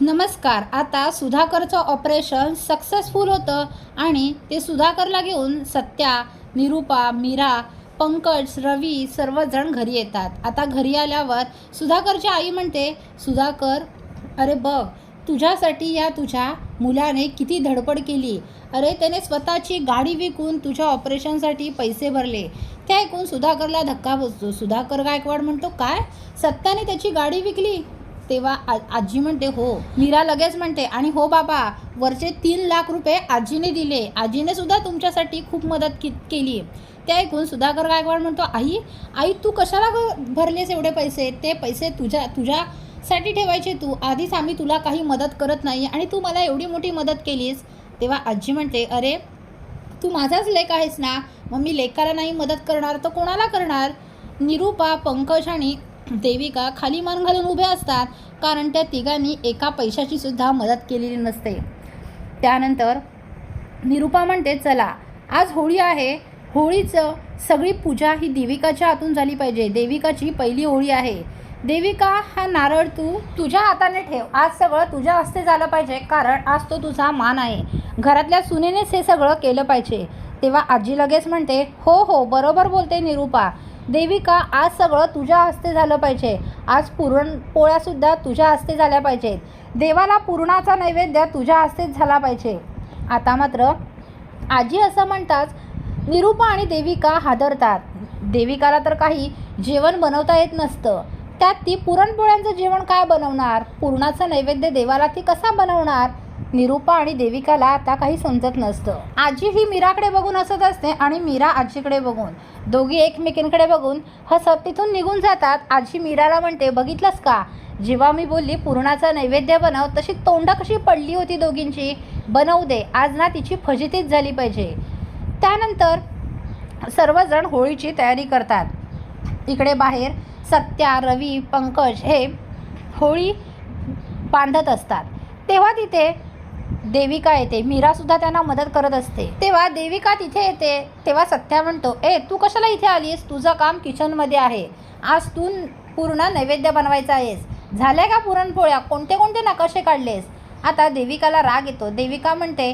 नमस्कार आता सुधाकरचं operation successful होतं आणि ते सुधाकरला घेऊन सत्या निरूपा मीरा पंकज रवी सर्वजण घरी येतात. आता घरी आल्यावर सुधाकरची आई म्हणते सुधाकर अरे बघ तुझ्यासाठी या तुझ्या मुलाने किती धडपड केली. अरे त्याने स्वतःची गाडी विकून तुझ्या ऑपरेशनसाठी पैसे भरले. ते ऐकून सुधाकरला धक्का बसतो. सुधाकर गायकवाड म्हणतो काय? सत्याने त्याची गाडी विकली? तेव्हा आ आजी म्हणते हो. मीरा लगेच म्हणते आणि हो बाबा वरचे तीन लाख रुपये आजीने दिले. आजीने सुद्धा तुमच्यासाठी खूप मदत की केली ते ऐकून सुधाकर गायकवाड म्हणतो आई आई तू कशाला भरलेस एवढे पैसे? ते पैसे तुझ्या तुझ्यासाठी ठेवायचे तू. आधीच आम्ही तुला काही मदत करत नाही आणि तू मला एवढी मोठी मदत केलीस. तेव्हा आजी म्हणते अरे तू माझाच लेख आहेस ना? मग मी लेखाला नाही मदत करणार तर कोणाला करणार? निरूपा पंकज आणि देविका खाली मान घालून उभे असतात कारण त्या तिघांनी एका पैशाची सुद्धा मदत केलेली नसते. त्यानंतर निरूपा म्हणते चला आज होळी आहे. होळीचं सगळी पूजा ही देविकाच्या हातून झाली पाहिजे. देविकाची पहिली होळी आहे. देविका हा नारळ तू तुझ्या हाताने ठेव. आज सगळं तुझ्या हस्ते झालं पाहिजे कारण आज तो तुझा मान आहे. घरातल्या सुनेनेच हे सगळं केलं पाहिजे. तेव्हा आजी लगेच म्हणते हो हो बरोबर बोलते निरूपा. देविका आज सगळं तुझ्या हस्ते झालं पाहिजे. आज पुरणपोळ्यासुद्धा तुझ्या हस्ते झाल्या पाहिजेत. देवाला पुरणाचा नैवेद्य तुझ्या हस्तेच झाला पाहिजे. आता मात्र आजी असं म्हणताच निरूपा आणि देविका हादरतात. देविकाला तर काही जेवण बनवता येत नसतं. त्यात ती पुरणपोळ्यांचं जेवण काय बनवणार? पुरणाचं नैवेद्य देवाला ती कसा बनवणार? निरूपा आणि देविकाला आता काही समजत नसतं. आजी ही मीराकडे बघून हसत असते आणि मीरा आजीकडे बघून. दोघी एकमेकींकडे बघून हसत तिथून निघून जातात. आजी मीराला म्हणते बघितलंस का? जेव्हा मी बोलली पुरणाचा नैवेद्य बनव तशी तोंड कशी पडली होती दोघींची? बनवू दे आज ना तिची फजितीच झाली पाहिजे. त्यानंतर सर्वजण होळीची तयारी करतात. इकडे बाहेर सत्या रवी पंकज हे होळी बांधत असतात. तेव्हा तिथे देविका येते. मीरासुद्धा त्यांना मदत करत असते. तेव्हा देविका तिथे येते. तेव्हा सत्या म्हणतो ए तू कशाला इथे आलीस तुझं काम किचनमध्ये आहे. आज तू पूर्ण नैवेद्य बनवायचा आहेस. झाल्या का पुरणपोळ्या? कोणते कोणते नकाशे काढलेस? आता देविकाला राग येतो. देविका म्हणते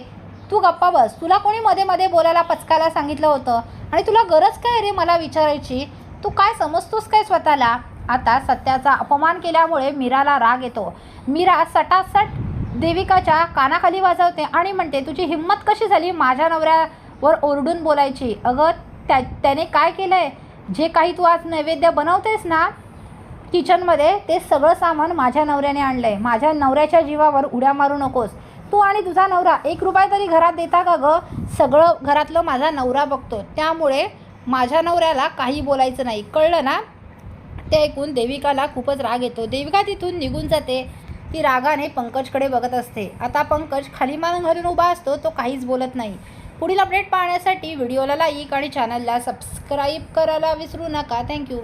तू गप्पा बस. तुला कोणी मध्ये मध्ये बोलायला पचकायला सांगितलं होतं? आणि तुला गरज काय रे मला विचारायची? तू काय समजतोस काय स्वतःला? आता सत्याचा अपमान केल्यामुळे मीराला राग येतो. मीरा सटासट देविकाच्या कानाखाली वाजवते आणि म्हणते तुझी हिंमत कशी झाली माझ्या नवऱ्यावर ओरडून बोलायची? अगं त्या त्याने काय केलं आहे जे काही तू आज नैवेद्य बनवतेस ना किचनमध्ये ते सगळं सामान माझ्या नवऱ्याने आणलं आहे माझ्या नवऱ्याच्या जीवावर उड्या मारू नकोस. तू आणि तुझा नवरा एक रुपया तरी घरात देता का गं? सगळं घरातलं माझा नवरा बघतो. त्यामुळे माझ्या नवऱ्याला काही बोलायचं नाही. कळलं ना? ते ऐकून देविकाला खूपच राग येतो. देविका तिथून निघून जाते. ती रागाने पंकजकडे बघत असते. आता पंकज खाली मान घालून उभा असतो तो काहीच बोलत नाही. पुढील अपडेट पाहण्यासाठी व्हिडिओला लाईक आणि चॅनलला सबस्क्राईब करायला विसरू नका. थँक्यू